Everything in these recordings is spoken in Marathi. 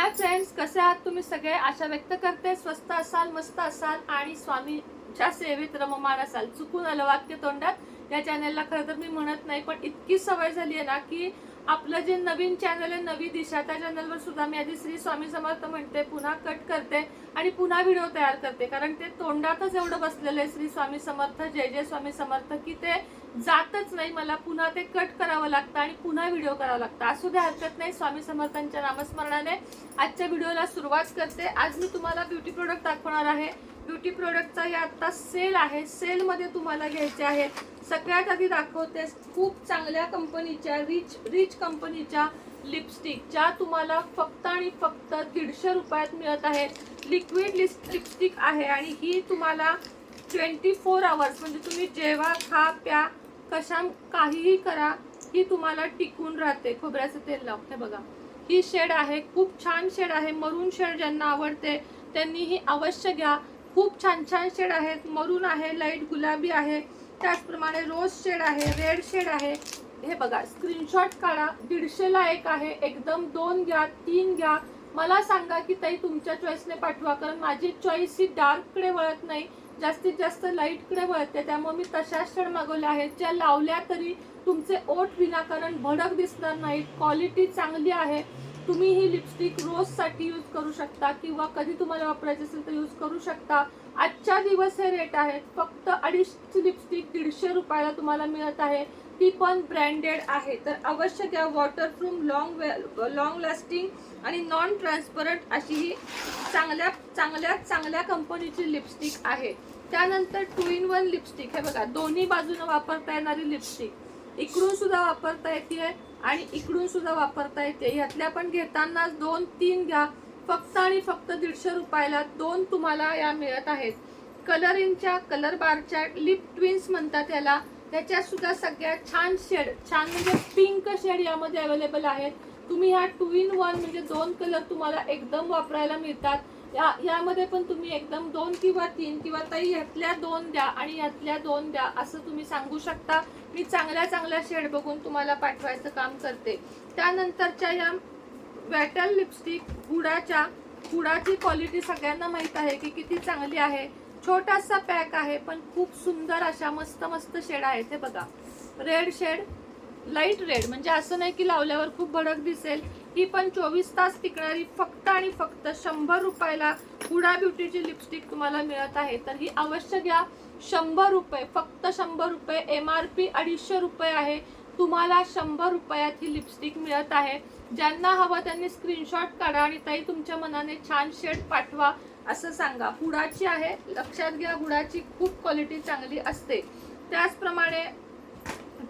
हाय फ्रेंड्स कसे आहात तुम्ही सगळे? आशा व्यक्त करते. स्वस्त असाल मस्त असाल आणि स्वामीच्या सेवेत रममान असाल. चुकून आलं वाक्य तोंडात. या चॅनलला खरं तर मी म्हणत नाही पण इतकी सवय झाली आहे ना की आपलं जे नवीन चॅनल आहे नवी दिशा त्या चॅनलवर सुद्धा मी आधी श्री स्वामी समर्थ म्हणते पुन्हा कट करते आणि पुन्हा व्हिडिओ तयार करते. कारण ते तोंडातच एवढं बसलेलं आहे श्री स्वामी समर्थ जय जय स्वामी समर्थ की ते जातच नाही. मला पुन्हा ते कट करावं लागतं आणि पुन्हा व्हिडिओ करावा लागतं. असू द्या हरकत नाही स्वामी समर्थांच्या नामस्मरणाने आजच्या व्हिडिओला सुरुवात करते. आज मी तुम्हाला ब्युटी प्रोडक्ट दाखवणार आहे. ब्युटी प्रोडक्टचा हे आत्ता सेल आहे. सेलमध्ये तुम्हाला घ्यायचे आहे. सगळ्यात आधी दाखवते खूप चांगल्या कंपनीच्या रिच रिच कंपनीच्या लिपस्टिक ज्या तुम्हाला फक्त आणि फक्त दीडशे रुपयात मिळत आहे. लिक्विड लिपस्टिक आहे आणि ही तुम्हाला ट्वेंटी फोर आवर्स म्हणजे तुम्ही जेव्हा खा प्या कशा काहीही करा ही तुम्हाला टिकून राहते. खोबऱ्याचं तेल लावते बघा. ही शेड आहे. खूप छान शेड आहे. मरून शेड ज्यांना आवडते त्यांनी ही अवश्य घ्या. खूप छान छान शेड आहेत मरून आहे लाइट गुलाबी आहे त्याचप्रमाणे रोज शेड आहे रेड शेड आहे. हे बघा स्क्रीनशॉट काढा दीडशेला एक आहे एकदम दोन घ्या तीन घ्या. मला सांगा की ताई तुमच्या चॉईसने पाठवा कारण माझी चॉईस ही डार्ककडे वळत नाही. जास्तीत जास्त लाईटकडे वळते त्यामुळे मी तशाच शेड मागवल्या आहेत ज्या लावल्या तरी तुमचे ओठ विनाकारण भडक दिसणार नाहीत क्वालिटी चांगली आहे. तुम्ही ही लिपस्टिक रोजसाठी यूज करू शकता किंवा कधी तुम्हाला वापरायची असेल तर यूज करू शकता. आजच्या दिवस हे रेट आहेत. फक्त अडीचची लिपस्टिक दीडशे रुपयाला तुम्हाला मिळत आहे. ती पण ब्रँडेड आहे. तर अवश्य घ्या. वॉटरप्रूफ लॉंग लॉंग लास्टिंग आणि नॉन ट्रान्सपरंट अशी ही चांगल्या चांगल्या चांगल्या कंपनीची लिपस्टिक आहे. त्यानंतर टू इन वन लिपस्टिक हे बघा दोन्ही बाजूनं वापरता येणारी लिपस्टिक इकडून सुद्धा वापरता येते आणि इकडून सुद्धा वापरता येते. ह्यातल्या पण घेताना दोन तीन घ्या. फक्त आणि फक्त दीडशे रुपयाला दोन तुम्हाला या मिळत आहेत. कलरिंगच्या कलर बारच्या लिप ट्विन्स म्हणतात याला. त्याच्यात सुद्धा सगळ्यात छान शेड छान म्हणजे पिंक शेड यामध्ये अवेलेबल आहेत. तुम्ही ह्या टू इन वन म्हणजे दोन कलर तुम्हाला एकदम वापरायला मिळतात. या यामध्ये पण तुम्ही एकदम दोन किंवा तीन किंवा ताई ह्यातल्या दोन द्या आणि ह्यातल्या दोन द्या असं तुम्ही सांगू शकता. मी चांगल्या चांगल्या शेड बघून तुम्हाला पाठवायचं काम करते. त्यानंतरच्या या वॅटल लिपस्टिक गुडाच्या गुडाची क्वालिटी सगळ्यांना माहीत आहे की किती चांगली आहे. छोटासा पॅक आहे पण खूप सुंदर अशा मस्त मस्त शेड आहेत. हे बघा. Red shade light red. म्हणजे असं नाही की लावल्यावर खूप भडक दिसेल. ही पण चोवीस तास टिकणारी फक्त आणि फक्त शंभर रुपयाला हुडा ब्युटीची लिपस्टिक तुम्हाला मिळत आहे. तर ही अवश्य घ्या. शंभर रुपये फक्त शंभर रुपये एम आर पी अडीचशे रुपये आहे. तुम्हाला शंभर रुपयात ही लिपस्टिक मिळत आहे. ज्यांना हवं त्यांनी स्क्रीनशॉट काढा आणि ताई तुमच्या मनाने छान शेड पाठवा असं सांगा. हुडाची आहे. लक्षात घ्या हुडाची खूप क्वालिटी चांगली असते. त्याचप्रमाणे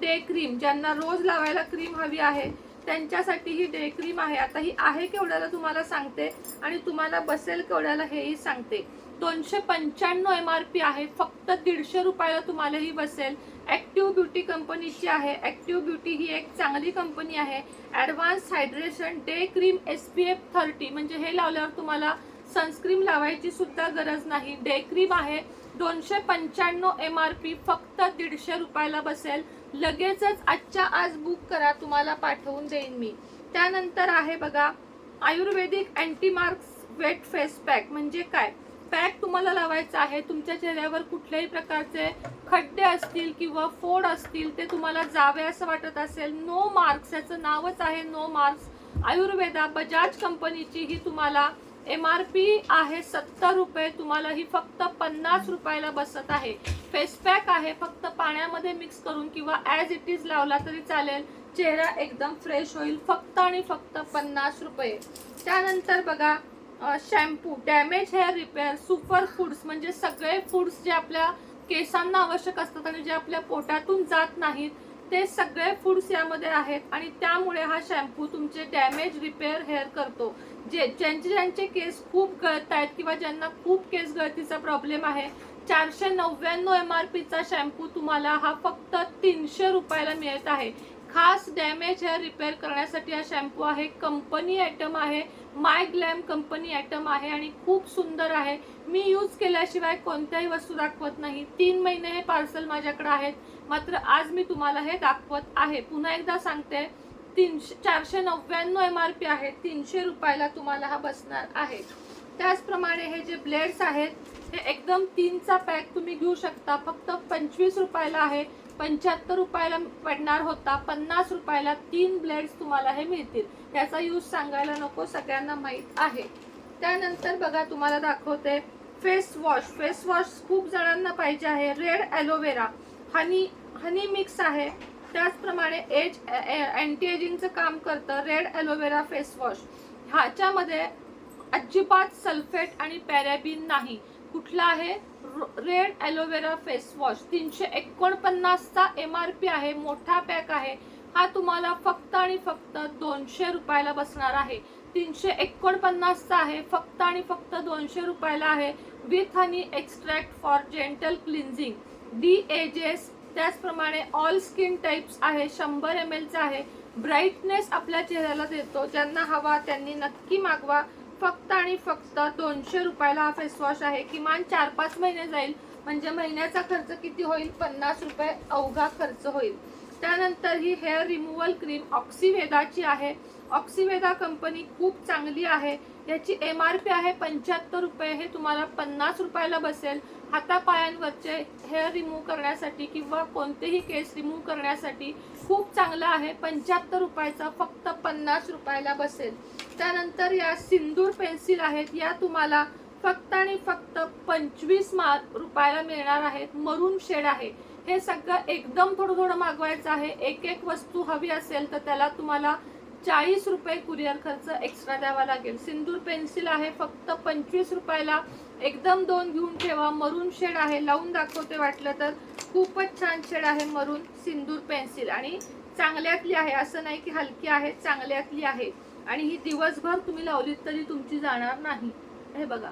डे क्रीम ज्यांना रोज लावायला क्रीम हवी आहे त्यांच्यासाठी ही डे क्रीम आहे. आता ही आहे केवढ्याला तुम्हाला सांगते आणि तुम्हाला बसेल केवढ्याला हेही सांगते. दोनशे पंच्याण्णव एम आर पी आहे फक्त दीडशे रुपयाला तुम्हाला ही बसेल. ॲक्टिव्ह ब्युटी कंपनीची आहे. ॲक्टिव्ह ब्युटी ही एक चांगली कंपनी आहे. Advance hydration day cream S P F thirty म्हणजे हे लावल्यावर तुम्हाला सनस्क्रीम लावायची सुद्धा गरज नाही. डे क्रीम आहे. दोनशे पंच्याण्णव एम आर पी फक्त दीडशे रुपयाला बसेल. लगेचच आजच्या आज बुक करा तुम्हाला पाठवून देईन मी. त्यानंतर आहे बघा ayurvedic anti marks wet face pack म्हणजे काय? पॅक तुम्हाला लावायचा आहे तुमच्या चेहऱ्यावर कुठल्याही प्रकारचे खड्डे असतील किंवा फोड असतील ते तुम्हाला जावे असं वाटत असेल नो मार्क्स याचं नावच आहे नो मार्क्स आयुर्वेदा बजाज कंपनीची ही तुम्हाला एम आर पी आहे सत्तर रुपये तुम्हाला ही फक्त पन्नास रुपयाला बसत आहे. फेस पॅक आहे फक्त पाण्यामध्ये मिक्स करून किंवा ॲज इट इज लावला तरी चालेल. चेहरा एकदम फ्रेश होईल फक्त आणि फक्त पन्नास रुपये. त्यानंतर बघा shampoo damage hair repair super foods म्हणजे सगळे फूड्स जे आपल्या केसांना आवश्यक असतात आणि जे आपल्या पोटातून जात नाहीत ते सगळे फूड्स यामध्ये आहेत आणि त्यामुळे हा शॅम्पू तुमचे डॅमेज रिपेअर हेअर करतो. जे ज्यांचे ज्यांचे केस खूप गळत आहेत किंवा ज्यांना खूप केस गळतीचा प्रॉब्लेम आहे चारशे नव्याण्णव एम आर पीचा शॅम्पू तुम्हाला हा फक्त तीनशे रुपयाला मिळत आहे. खास डॅमेज हेअर रिपेअर करण्यासाठी हा शॅम्पू आहे. कंपनी आयटम आहे. माय ग्लॅम कंपनी आयटम आहे आणि खूप सुंदर आहे. मी यूज केल्याशिवाय कोणत्याही वस्तू दाखवत नाही. तीन महिने हे पार्सल माझ्याकडे आहेत. मात्र आज मी तुम्हाला हे दाखवत आहे. पुन्हा एकदा सांगते तीनशे चारशे नव्याण्णव एम आर पी आहे तीनशे रुपयाला तुम्हाला हा बसणार आहे. त्याचप्रमाणे हे जे ब्लेड्स आहेत हे एकदम तीनचा पॅक तुम्ही घेऊ शकता. फक्त पंचवीस रुपयाला आहे. पंच्याहत्तर रुपयाला पडणार होता. पन्नास रुपयाला तीन ब्लेड्स तुम्हाला हे मिळतील. याचा यूज सांगायला नको. सगळ्यांना माहीत आहे. त्यानंतर बघा तुम्हाला दाखवते. Face wash. फेस वॉश खूप जणांना पाहिजे आहे. Red aloe vera honey honey mix आहे. त्याचप्रमाणे एज अँटी एजिंगचं काम करतं रेड ॲलोवेरा फेस वॉश. ह्याच्यामध्ये अजिबात सल्फेट आणि पॅरॅबिन नाही. कुठला आहे? Red aloe vera face wash. तीनशे एकोणपन्नासचा एम आर पी आहे. मोठा पॅक आहे. हा तुम्हाला फक्त आणि फक्त दोनशे रुपयाला बसणार आहे. तीनशे एकोणपन्नासचा आहे. फक्त आणि फक्त दोनशे रुपयाला आहे. With honey extract for gentle cleansing. D ages त्याचप्रमाणे ऑल स्किन टाईप्स आहे शंभर एम एलचा आहे. ब्राईटनेस आपल्या चेहऱ्याला देतो. ज्यांना हवा त्यांनी नक्की मागवा. फक्त आणि फक्त दोनशे रुपयाला हा फेस वॉश आहे. किमान चार पाच महिने जाईल. म्हणजे महिन्याचा खर्च किती होईल? पन्नास रुपये अवघा खर्च होईल. त्यानंतर ही हेअर रिमूव्हल क्रीम ऑक्सिवेदाची आहे. ऑक्सिवेदा कंपनी खूप चांगली आहे. याची एम आर पी आहे पंच्याहत्तर रुपये. हे तुम्हाला पन्नास रुपयाला बसेल. हातापायांवरचे हेअर रिमूव्ह करण्यासाठी किंवा कोणतेही केस रिमूव्ह करण्यासाठी खूप चांगलं आहे. पंच्याहत्तर रुपयाचा फक्त पन्नास रुपयाला बसेल. त्यानंतर या सिंदूर पेन्सिल आहेत. या तुम्हाला फक्त आणि फक्त पंचवीस मा रुपयाला मिळणार आहेत. मरून शेड आहे. हे सगळं एकदम थोडं थोडं मागवायचं आहे. एक एक वस्तू हवी असेल तर त्याला तुम्हाला चाळीस रुपये कुरिअर खर्च एक्स्ट्रा द्यावा लागेल. सिंदूर पेन्सिल आहे फक्त पंचवीस रुपयाला. एकदम दोन घेऊन ठेवा. मरून शेड आहे लावून दाखवते वाटलं तर. खूपच छान शेड आहे मरून सिंदूर पेन्सिल आणि चांगल्यातली आहे असं नाही की हलकी आहे चांगल्यातली आहे. आणि ही दिवसभर तुम्ही लावलीत तरी तुमची जाणार नाही. हे बघा.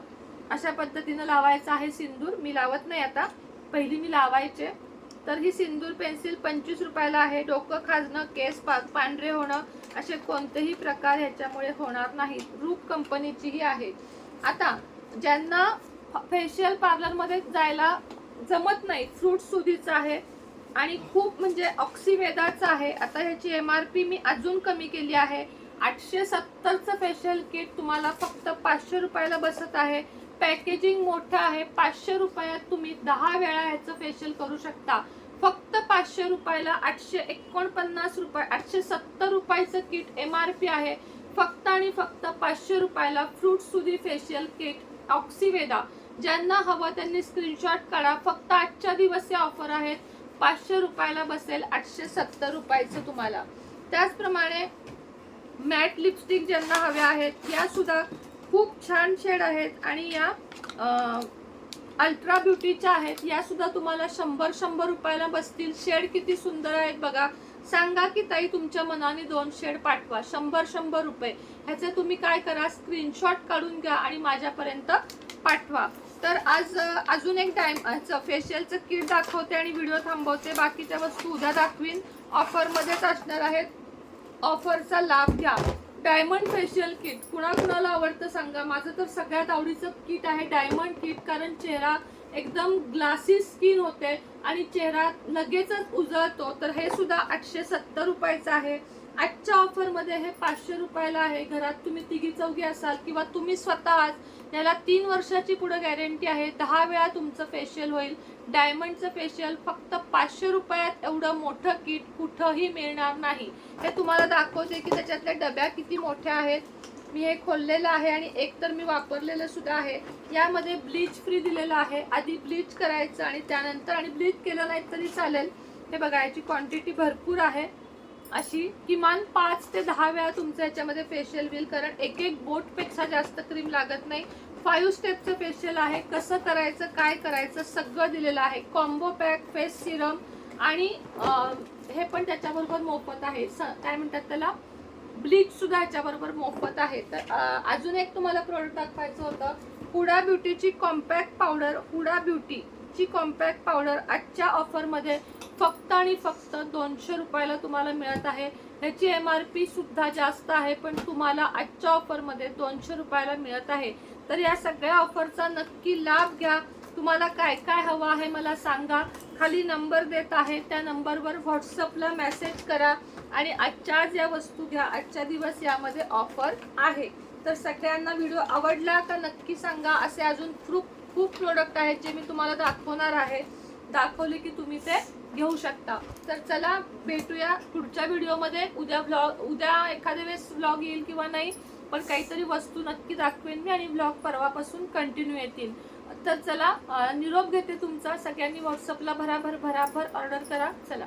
अशा पद्धतीनं लावायचं आहे सिंदूर. मी लावत नाही आता. पहिली मी लावायचे. तर ही सिंदूर पेन्सिल पंचवीस रुपयाला आहे. डोकं खाजणं केस पा पांढरे होणं असे कोणतेही प्रकार ह्याच्यामुळे होणार नाहीत. रूप कंपनीची ही आहे. आता ज्यांना फेशियल पार्लरमध्ये जायला जमत नाही फ्रूट सुधीचं आहे आणि खूप म्हणजे ऑक्सिवेदाचं आहे. आता ह्याची एम आर पी मी अजून कमी केली आहे. आठशे सत्तरचं फेशियल किट तुम्हाला फक्त पाचशे रुपयाला बसत आहे. पॅकेजिंग मोठं आहे. पाचशे रुपयात तुम्ही दहा वेळा ह्याचं फेशियल करू शकता. फक्त पाचशे रुपयाला आठशे एकोणपन्नास रुपये आठशे सत्तर रुपयाचं किट एम आर पी आहे. फक्त आणि फक्त पाचशे रुपयाला फ्रूट सुधी फेशियल किट ऑक्सिवेदा ज्यांना हवं त्यांनी स्क्रीनशॉट काढा फक्त आजच्या दिवस या ऑफर आहेत. पाचशे रुपयाला बसेल आठशे सत्तर रुपयाचं तुम्हाला. त्याचप्रमाणे मॅट लिपस्टिक ज्यांना हव्या आहेत या सुद्धा खूप छान शेड आहेत. आणि या अल्ट्रा ब्युटीच्या आहेत या सुद्धा तुम्हाला शंभर शंभर रुपयाला बसतील. शेड किती सुंदर आहेत बघा. सांगा की ताई तुमच्या मनाने दोन शेड पाठवा. शंभर शंभर रुपये. ह्याचे तुम्ही काय करा? स्क्रीनशॉट काढून घ्या आणि माझ्यापर्यंत पाठवा. तर आज अजून एक टाइम फेशियलचं किट दाखवते आणि व्हिडिओ थांबवते. बाकीच्या वस्तू उद्या दाखवीन. ऑफरमध्येच असणार आहेत. ऑफरचा लाभ घ्या. Diamond facial kit. कुणाकुणाला आवडतं सांगा? माझं तर सगळ्यात आवडीचं किट आहे डायमंड किट कारण चेहरा एकदम ग्लासी स्किन होते आणि चेहरा लगेचच उजळतो. तर हे सुद्धा आठशे सत्तर रुपयाचं आहे. आजच्या ऑफरमध्ये हे पाचशे रुपयाला आहे. घरात तुम्ही तिघी चौघी असाल किंवा तुम्ही स्वतः याला तीन वर्षाची पुढे गॅरंटी आहे. दहा वेळा तुमचं फेशियल होईल. डायमंडचं फेशियल फक्त पाचशे रुपयात एवढं मोठं किट कुठंही मिळणार नाही. हे तुम्हाला दाखवते की त्याच्यातल्या डब्या किती मोठ्या आहेत. मी हे खोललेलं आहे आणि एक तर मी वापरलेलं सुद्धा आहे. यामध्ये ब्लीच फ्री दिलेलं आहे. आधी ब्लीच करायचं आणि त्यानंतर आणि ब्लीच केलं नाही तरी चालेल. हे बघा याची क्वांटिटी भरपूर आहे. अशी किमान पाच ते दहा वेळा तुमचं याच्यामध्ये फेशियल होईल कारण एक एक बोटपेक्षा जास्त क्रीम लागत नाही. फाईव्ह स्टेपचं फेशियल आहे. कसं करायचं काय करायचं सगळं दिलेलं आहे. कॉम्बो पॅक फेस सिरम आणि हे पण त्याच्याबरोबर मोफत आहे. स काय म्हणतात त्याला? ब्लीच सुद्धा मोफत आहे. तर अजून एक तुम्हाला प्रोडक्ट दाखवायचं होतं. हुडा ब्युटीची कॉम्पॅक्ट पावडर हुडा ब्युटी ची कॉम्पॅक्ट पावडर आजच्या ऑफरमध्ये फक्त आणि फक्त दोनशे रुपयाला तुम्हाला मिळत आहे. ह्याची एम आर पी सुद्धा जास्त आहे पण तुम्हाला आजच्या ऑफरमध्ये दोनशे रुपयाला मिळत आहे. तर या सगळ्या ऑफरचा नक्की लाभ घ्या. तुम्हाला काय काय हवं आहे मला सांगा. खाली नंबर देत आहे त्या नंबरवर व्हॉट्सअपला मेसेज करा आणि आजच्या ज्या वस्तू घ्या आजच्या दिवस यामध्ये ऑफर आहे. तर सगळ्यांना व्हिडिओ आवडला का नक्की सांगा. असे अजून खूप खूप प्रोडक्ट आहेत जे मी तुम्हाला दाखवणार आहे. दाखवले की तुम्ही ते घेऊ शकता. तर चला भेटूया पुढच्या व्हिडिओमध्ये उद्या ब्लॉग उद्या एखाद्या वेळेस ब्लॉग येईल किंवा नाही पण काहीतरी वस्तू नक्की दाखवेन मी आणि ब्लॉग परवापासून कंटिन्यू येतील. तर चला निरोप घेते तुमचा. सगळ्यांनी व्हॉट्सअपला भराभर भराभर ऑर्डर करा. चला.